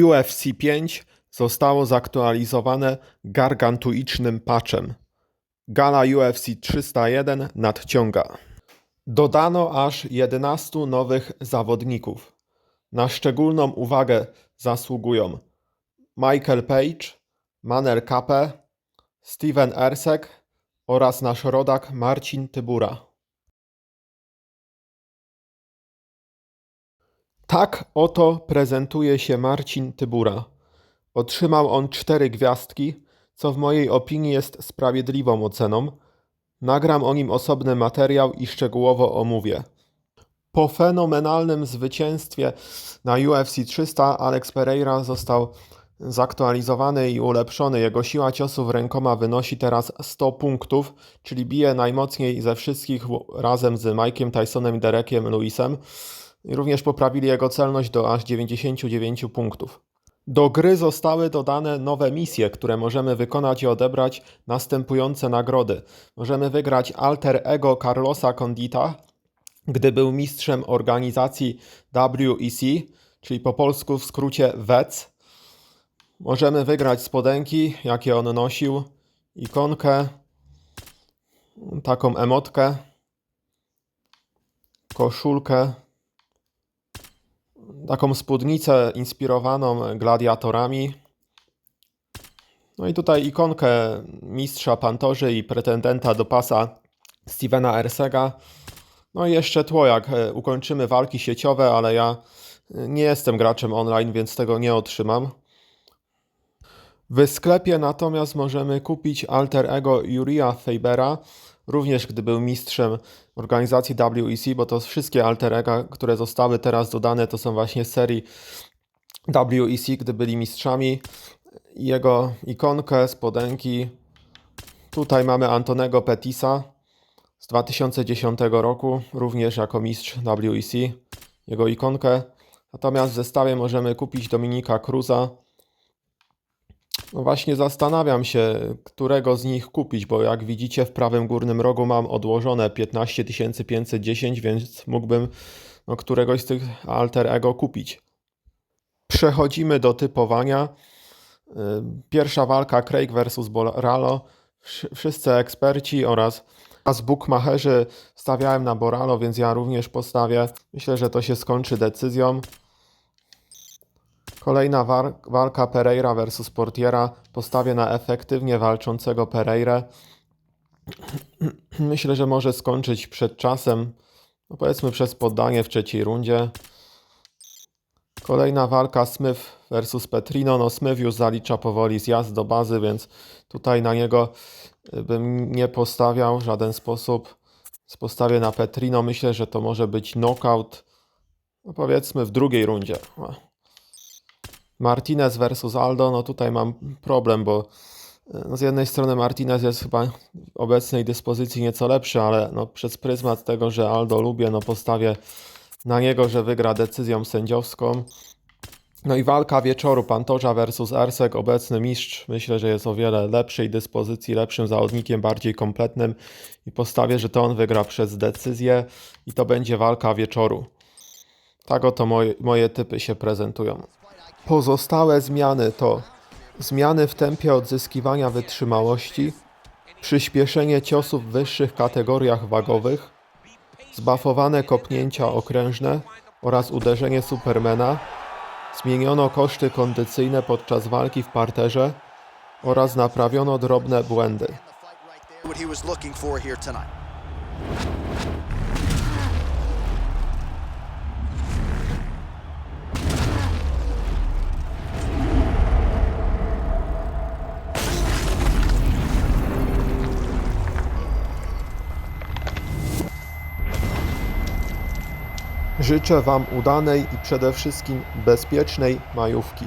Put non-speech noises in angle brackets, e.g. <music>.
UFC 5 zostało zaktualizowane gargantuicznym patchem. Gala UFC 301 nadciąga. Dodano aż 11 nowych zawodników. Na szczególną uwagę zasługują Michael Page, Manel Kape, Steven Ersek oraz nasz rodak Marcin Tybura. Tak oto prezentuje się Marcin Tybura. Otrzymał on cztery gwiazdki, co w mojej opinii jest sprawiedliwą oceną. Nagram o nim osobny materiał i szczegółowo omówię. Po fenomenalnym zwycięstwie na UFC 300 Alex Pereira został zaktualizowany i ulepszony. Jego siła ciosów rękoma wynosi teraz 100 punktów, czyli bije najmocniej ze wszystkich razem z Mike'iem Tysonem i Derekiem Lewisem. Również poprawili jego celność do aż 99 punktów. Do gry zostały dodane nowe misje, które możemy wykonać i odebrać następujące nagrody. Możemy wygrać alter ego Carlosa Condita, gdy był mistrzem organizacji WEC, czyli po polsku w skrócie WEC. Możemy wygrać spodenki, jakie on nosił, ikonkę, taką emotkę, koszulkę, taką spódnicę inspirowaną gladiatorami. No i tutaj ikonkę mistrza Pantorzy i pretendenta do pasa Stevena Ersega. No i jeszcze tło, jak e, ukończymy walki sieciowe, ale ja e, nie jestem graczem online, więc tego nie otrzymam. W sklepie natomiast możemy kupić alter ego Uriah Fabera, również gdy był mistrzem organizacji WEC, bo to wszystkie alter ega, które zostały teraz dodane, to są właśnie z serii WEC, gdy byli mistrzami. Jego ikonkę, spodenki. Tutaj mamy Antonego Petisa z 2010 roku, również jako mistrz WEC. Jego ikonkę. Natomiast w zestawie możemy kupić Dominika Cruza, właśnie zastanawiam się, którego z nich kupić, bo jak widzicie w prawym górnym rogu mam odłożone 15 510, więc mógłbym no, któregoś z tych alter ego kupić. Przechodzimy do typowania. Y, Pierwsza walka Craig vs Boralo. Wsz- Wszyscy eksperci oraz oraz bookmacherzy stawiałem na Boralo, więc ja również postawię. Myślę, że to się skończy decyzją. Kolejna war- walka Pereira versus Portiera. Postawię na efektywnie walczącego Pereirę. <clears throat> Myślę, że może skończyć przed czasem. No powiedzmy przez poddanie w trzeciej rundzie. Kolejna walka Smith versus Petrino. No Smith już zalicza powoli zjazd do bazy, więc tutaj na niego y, bym nie postawiał w żaden sposób. Postawię na Petrino. Myślę, że to może być knockout. No powiedzmy w drugiej rundzie. Martinez versus Aldo, no tutaj mam problem, bo e, no z jednej strony Martinez jest chyba w obecnej dyspozycji nieco lepszy, ale no przez pryzmat tego, że Aldo lubię, no postawię na niego, że wygra decyzją sędziowską. No i walka wieczoru Pantorza versus Ersek, obecny mistrz, myślę, że jest o wiele lepszej dyspozycji, lepszym zawodnikiem, bardziej kompletnym i postawię, że to on wygra przez decyzję i to będzie walka wieczoru. Tak oto moje, moje typy się prezentują. Pozostałe zmiany to zmiany w tempie odzyskiwania wytrzymałości, przyspieszenie ciosów w wyższych kategoriach wagowych, zbafowane kopnięcia okrężne oraz uderzenie Supermana, zmieniono koszty kondycyjne podczas walki w parterze oraz naprawiono drobne błędy. Życzę Wam udanej i przede wszystkim bezpiecznej majówki.